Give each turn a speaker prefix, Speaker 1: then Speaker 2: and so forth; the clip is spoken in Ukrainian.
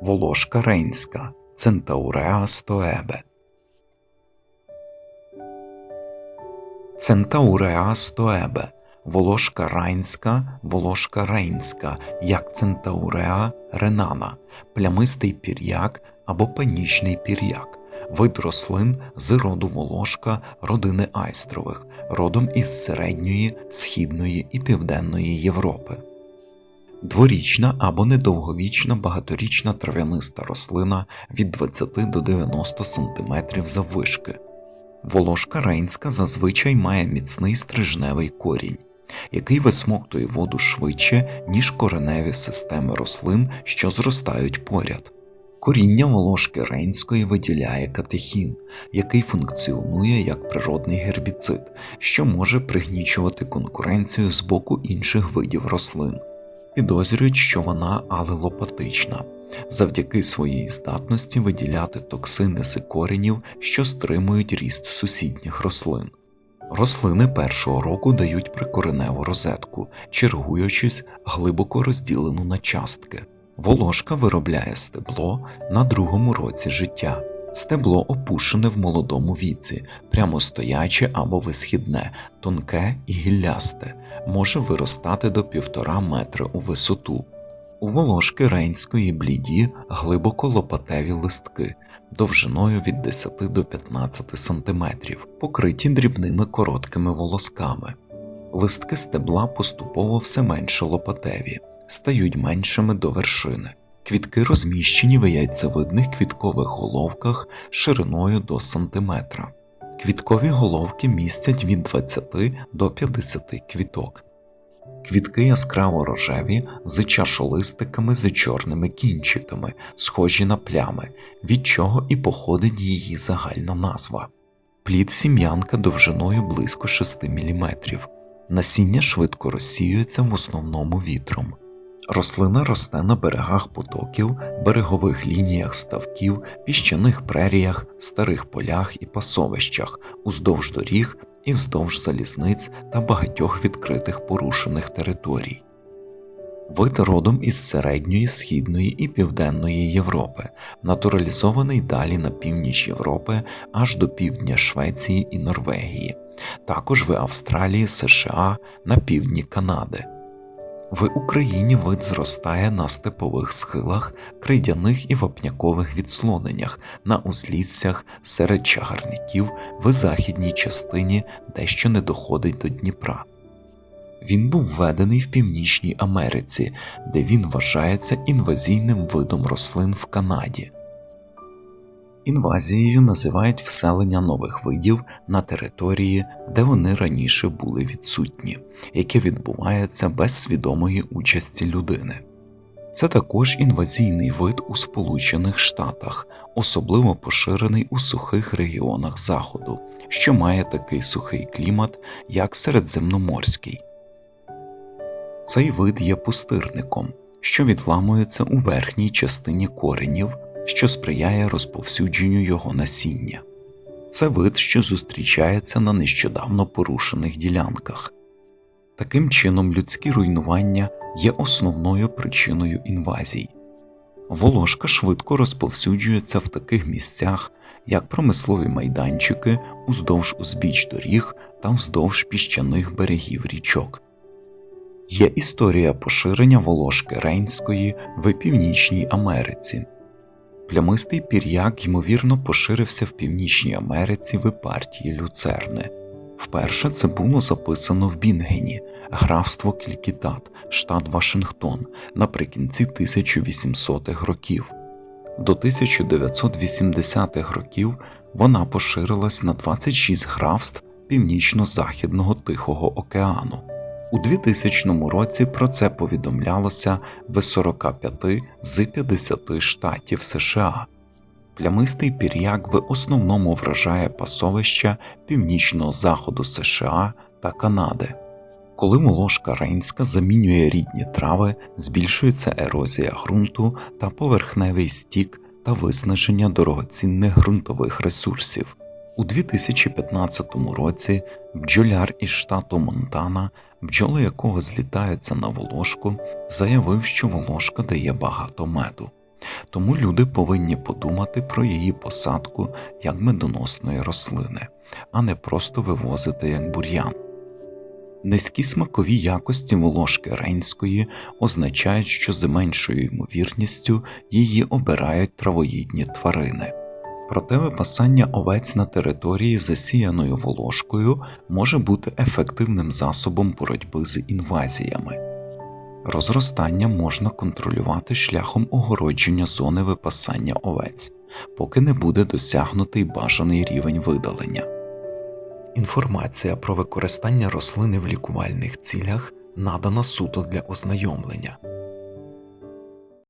Speaker 1: волошка рейнська, центауреа стоебе. Центауреа стоебе, волошка райнська, волошка рейнська, як центауреа ренана, плямистий пір'як або панічний пір'як, вид рослин з роду волошка родини айстрових, родом із середньої, східної і південної Європи. Дворічна або недовговічна багаторічна трав'яниста рослина від 20 до 90 см заввишки. Волошка рейнська зазвичай має міцний стрижневий корінь, який висмоктує воду швидше, ніж кореневі системи рослин, що зростають поряд. Коріння волошки рейнської виділяє катехін, який функціонує як природний гербіцид, що може пригнічувати конкуренцію з боку інших видів рослин. Підозрюють, що вона алелопатична, завдяки своїй здатності виділяти токсини з коренів, що стримують ріст сусідніх рослин. Рослини першого року дають прикореневу розетку, чергуючись глибоко розділену на частки. Волошка виробляє стебло на другому році життя. Стебло опушене в молодому віці, прямостояче або висхідне, тонке і гіллясте, може виростати до півтора метри у висоту. У волошки рейнської бліді глибоко лопатеві листки довжиною від 10 до 15 см, покриті дрібними короткими волосками. Листки стебла поступово все менше лопатеві, стають меншими до вершини. Квітки розміщені в яйцевидних квіткових головках шириною до сантиметра. Квіткові головки містять від 20 до 50 квіток. Квітки яскраво рожеві з чашолистиками з чорними кінчиками, схожі на плями, від чого і походить її загальна назва. Плід сім'янка довжиною близько 6 мм. Насіння швидко розсіюється в основному вітром. Рослина росте на берегах потоків, берегових лініях ставків, піщаних преріях, старих полях і пасовищах, уздовж доріг і вздовж залізниць та багатьох відкритих порушених територій. Вид родом із середньої, східної і південної Європи, натуралізований далі на північ Європи аж до півдня Швеції і Норвегії, також в Австралії, США, на півдні Канади. В Україні вид зростає на степових схилах, крейдяних і вапнякових відслоненнях, на узліссях, серед чагарників в західній частині, дещо не доходить до Дніпра. Він був введений в Північній Америці, де він вважається інвазійним видом рослин в Канаді. Інвазією називають вселення нових видів на території, де вони раніше були відсутні, яке відбувається без свідомої участі людини. Це також інвазійний вид у Сполучених Штатах, особливо поширений у сухих регіонах Заходу, що має такий сухий клімат, як середземноморський. Цей вид є пустирником, що відламується у верхній частині коренів що сприяє розповсюдженню його насіння. Це вид, що зустрічається на нещодавно порушених ділянках. Таким чином, людські руйнування є основною причиною інвазій. Волошка швидко розповсюджується в таких місцях, як промислові майданчики уздовж узбіч доріг та вздовж піщаних берегів річок. Є історія поширення волошки Рейнської в Північній Америці. Плямистий пір'як, ймовірно, поширився в Північній Америці в епартії Люцерни. Вперше це було записано в Бінгені, графство Кількітат, штат Вашингтон, наприкінці 1800-х років. До 1980-х років вона поширилась на 26 графств Північно-Західного Тихого океану. У 2000 році про це повідомлялося в 45 з 50 штатів США. Плямистий пір'як в основному вражає пасовища північного заходу США та Канади. Коли молошка рейнська замінює рідні трави, збільшується ерозія ґрунту та поверхневий стік та виснаження дорогоцінних ґрунтових ресурсів. У 2015 році бджоляр із штату Монтана, бджоли якого злітаються на волошку, заявив, що волошка дає багато меду. Тому люди повинні подумати про її посадку як медоносної рослини, а не просто вивозити як бур'ян. Низькі смакові якості волошки рейнської означають, що з меншою ймовірністю її обирають травоїдні тварини. Проте випасання овець на території, засіяною волошкою, може бути ефективним засобом боротьби з інвазіями. Розростання можна контролювати шляхом огородження зони випасання овець, поки не буде досягнутий бажаний рівень видалення. Інформація про використання рослини в лікувальних цілях надана суто для ознайомлення.